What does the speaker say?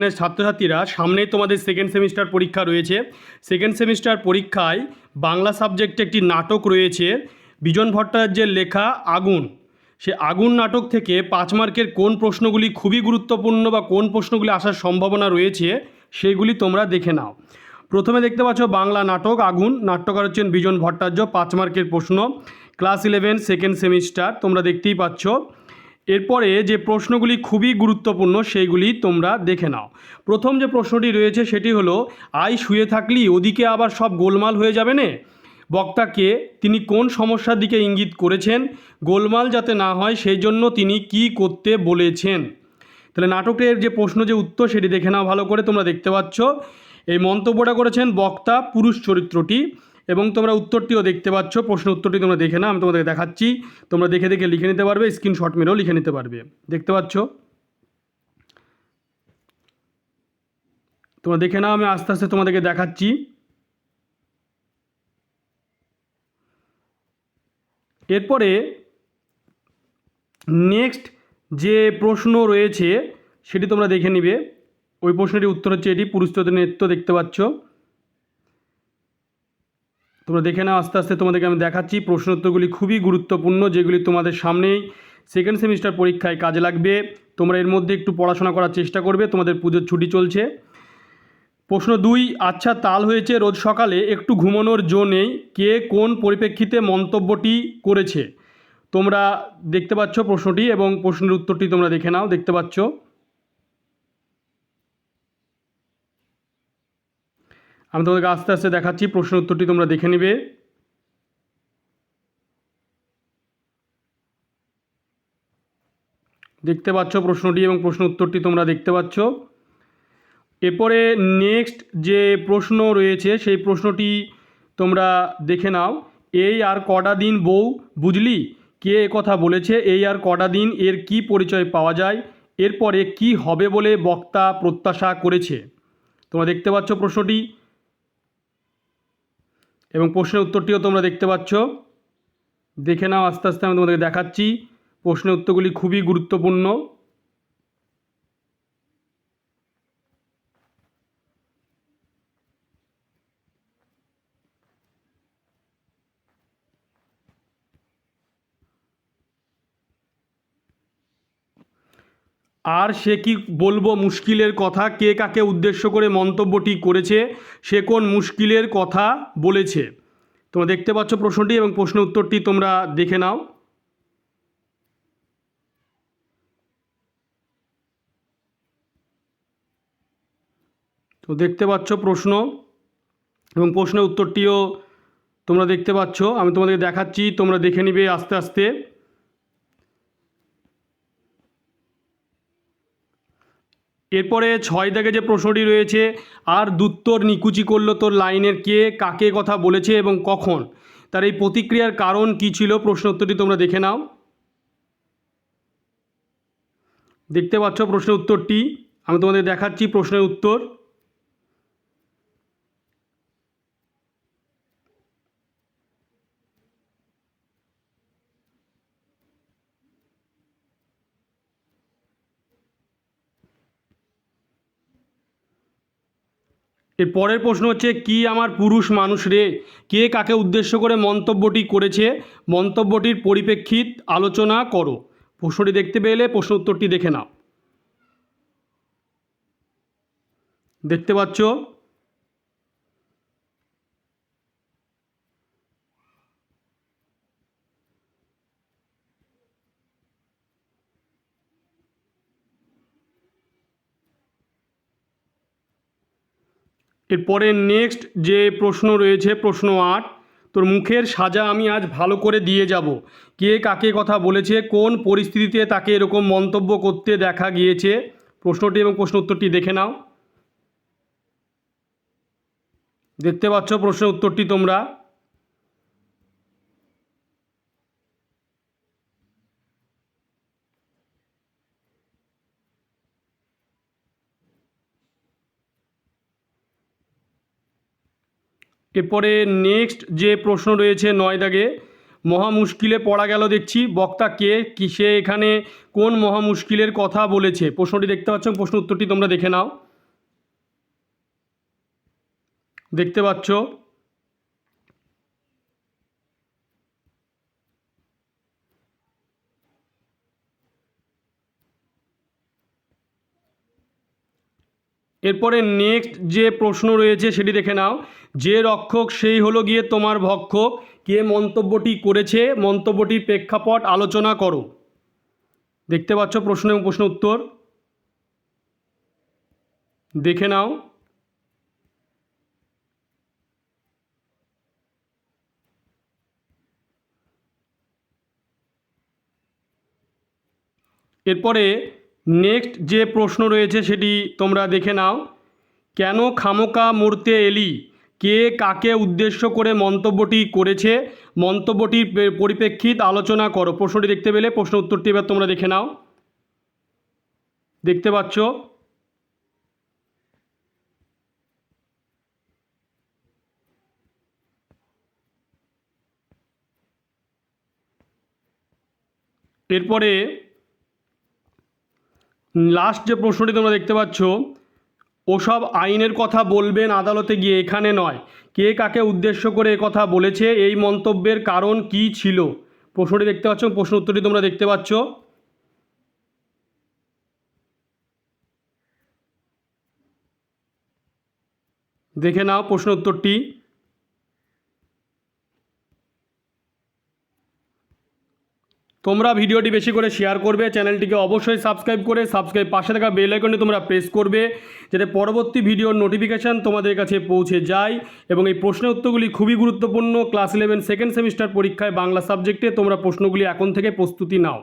ছাত্রছাত্রীরা, সামনেই তোমাদের সেকেন্ড সেমিস্টার পরীক্ষা রয়েছে। সেকেন্ড সেমিস্টার পরীক্ষায় বাংলা সাবজেক্টে একটি নাটক রয়েছে, বিজন ভট্টাচার্যের লেখা আগুন। সে আগুন নাটক থেকে পাঁচ মার্কের কোন প্রশ্নগুলি খুবই গুরুত্বপূর্ণ বা কোন প্রশ্নগুলি আসার সম্ভাবনা রয়েছে, সেগুলি তোমরা দেখে নাও। প্রথমে দেখতে পাচ্ছ বাংলা নাটক আগুন, নাট্যকার হচ্ছেন বিজন ভট্টাচার্য, পাঁচ মার্কের প্রশ্ন। ক্লাস ইলেভেন সেকেন্ড সেমিস্টার তোমরা দেখতেই পাচ্ছ। এরপরে যে প্রশ্নগুলি খুবই গুরুত্বপূর্ণ সেইগুলি তোমরা দেখে নাও। প্রথম যে প্রশ্নটি রয়েছে সেটি হলো, আই শুয়ে থাকলি, ওদিকে আবার সব গোলমাল হয়ে যাবে না? বক্তাকে তিনি কোন সমস্যার দিকে ইঙ্গিত করেছেন? গোলমাল যাতে না হয় সেই জন্য তিনি কি করতে বলেছেন? তাহলে নাটকের যে প্রশ্ন যে উত্তর সেটি দেখে নাও ভালো করে তোমরা দেখতে পাচ্ছ। এই মন্তব্যটা করেছেন বক্তা পুরুষ চরিত্রটি। এবং তোমরা উত্তরটিও দেখতে পাচ্ছ, প্রশ্ন উত্তরটি তোমরা দেখে নাও, আমি তোমাদের দেখাচ্ছি। তোমরা দেখে দেখে লিখে নিতে পারবে স্ক্রিনশট মেরেও লিখে নিতে পারবে। দেখতে পাচ্ছ? তোমরা দেখে নাও, আমি আস্তে আস্তে তোমাদেরকে দেখাচ্ছি। এরপরে নেক্সট যে প্রশ্ন রয়েছে, সেটি তোমরা দেখে নিবে। ওই প্রশ্নটির উত্তর হচ্ছে এটি পুরুষ নৃত্য দেখতে পাচ্ছ। তোমরা দেখে নাও, আস্তে আস্তে তোমাদেরকে আমি দেখাচ্ছি। প্রশ্ন উত্তরগুলি খুবই গুরুত্বপূর্ণ, যেগুলি তোমাদের সামনেই সেকেন্ড সেমিস্টার পরীক্ষায় কাজে লাগবে। তোমরা এর মধ্যে একটু পড়াশোনা করার চেষ্টা করবে, তোমাদের পুজোর ছুটি চলছে। প্রশ্ন দুই আচ্ছা তাল হয়েছে রোজ সকালে, একটু ঘুমানোর জো কে কোন পরিপ্রেক্ষিতে মন্তব্যটি করেছে? তোমরা দেখতে পাচ্ছ প্রশ্নটি এবং প্রশ্নের উত্তরটি তোমরা দেখে নাও, দেখতে পাচ্ছ। আমি তোমাদেরকে আস্তে আস্তে দেখাচ্ছি, প্রশ্ন উত্তরটি তোমরা দেখে নিবে। দেখতে পাচ্ছ প্রশ্নটি এবং প্রশ্ন উত্তরটি তোমরা দেখতে পাচ্ছ। এরপরে নেক্সট যে প্রশ্ন রয়েছে, সেই প্রশ্নটি তোমরা দেখে নাও। এই আর কটা দিন বউ, বুঝলি? কে কথা বলেছে? এই আর কটা দিন এর কি পরিচয় পাওয়া যায়? এরপরে কি হবে বলে বক্তা প্রত্যাশা করেছে? তোমরা দেখতে পাচ্ছ প্রশ্নটি। এবং প্রশ্নের উত্তরটিও তোমরা দেখতে পাচ্ছ। দেখে নাও, আস্তে আস্তে আমি তোমাদেরকে দেখাচ্ছি। প্রশ্নের উত্তরগুলি খুবই গুরুত্বপূর্ণ। আর সে কি বলব মুশকিলের কথা? কে কাকে উদ্দেশ্য করে মন্তব্যটি করেছে? সে কোন মুশকিলের কথা বলেছে? তোমরা দেখতে পাচ্ছ প্রশ্নটি এবং প্রশ্ন উত্তরটি তোমরা দেখে নাও। তো দেখতে পাচ্ছ প্রশ্ন এবং প্রশ্নের উত্তরটিও তোমরা দেখতে পাচ্ছ। আমি তোমাদেরকে দেখাচ্ছি, তোমরা দেখে নিবে আস্তে আস্তে। এরপরে ছয় দাগে যে প্রশ্নটি রয়েছে, আর দুত্তর নিকুচি করল তোর লাইনের কে, কাকে কথা বলেছে এবং কখন? তার এই প্রতিক্রিয়ার কারণ কি ছিল? প্রশ্ন উত্তরটি তোমরা দেখে নাও। দেখতে পাচ্ছ প্রশ্নের উত্তরটি আমি তোমাদের দেখাচ্ছি প্রশ্নের উত্তর। এর পরের প্রশ্ন হচ্ছে, কি আমার পুরুষ মানুষ রে? কে কাকে উদ্দেশ্য করে মন্তব্যটি করেছে? মন্তব্যটির পরিপ্রেক্ষিত আলোচনা করো। প্রশ্নটি দেখতে পেলে প্রশ্ন উত্তরটি দেখে নাও। দেখতে পাচ্ছ? এরপরে নেক্সট যে প্রশ্ন রয়েছে, প্রশ্ন আট, তোর মুখের সাজা আমি আজ ভালো করে দিয়ে যাব। কে কাকে কথা বলেছে, কোন পরিস্থিতিতে তাকে এরকম মন্তব্য করতে দেখা গিয়েছে? প্রশ্নটি এবং প্রশ্ন উত্তরটি দেখে নাও। দেখতে পাচ্ছ প্রশ্নের উত্তরটি তোমরা। এরপরে নেক্সট যে প্রশ্ন রয়েছে নয় দাগে, মহা মুশকিলে পড়া গেল দেখছি, বক্তা কে? কিসে এখানে কোন মহা মুশকিলের কথা বলেছে? প্রশ্নটি দেখতে পাচ্ছ, প্রশ্ন উত্তরটি তোমরা দেখে নাও। দেখতে পাচ্ছ? এরপরে নেক্সট যে প্রশ্ন রয়েছে সেটি দেখে নাও। যে রক্ষক সেই হলো গিয়ে তোমার ভক্ষক। কে মন্তব্যটি করেছে? মন্তব্যটির প্রেক্ষাপট আলোচনা করো। দেখতে পাচ্ছ প্রশ্ন এবং প্রশ্ন উত্তর? দেখে নাও। এরপরে নেক্সট যে প্রশ্ন রয়েছে সেটি তোমরা দেখে নাও। কেন খামোকা মরতে এলি? কে কাকে উদ্দেশ্য করে মন্তব্যটি করেছে? মন্তব্যটির পরিপ্রেক্ষিত আলোচনা করো। প্রশ্নটি দেখতে পেলে প্রশ্ন উত্তরটি এবার তোমরা দেখে নাও। দেখতে পাচ্ছ? এরপরে লাস্ট যে প্রশ্নটি তোমরা দেখতে পাচ্ছ, ওসব আইনের কথা বলবেন আদালতে গিয়ে এখানে নয়। কে কাকে উদ্দেশ্য করে এ কথা বলেছে, এই মন্তব্যের কারণ কি ছিল? প্রশ্নটি দেখতে পাচ্ছ, প্রশ্ন উত্তরটি তোমরা দেখতে পাচ্ছ। দেখে নাও প্রশ্ন উত্তরটি। তোমরা ভিডিওটি বেশি করে শেয়ার করবে চ্যানেলটিকে অবশ্যই সাবস্ক্রাইব করে সাবস্ক্রাইব পাশে থাকা বেল আইকনটি তোমরা প্রেস করবে, যাতে পরবর্তী ভিডিওর নোটিফিকেশান তোমাদের কাছে পৌঁছে যায়। এবং এই প্রশ্নের উত্তরগুলি খুবই গুরুত্বপূর্ণ। ক্লাস ইলেভেন সেকেন্ড সেমিস্টার পরীক্ষায় বাংলা সাবজেক্টে তোমরা প্রশ্নগুলি এখন থেকে প্রস্তুতি নাও।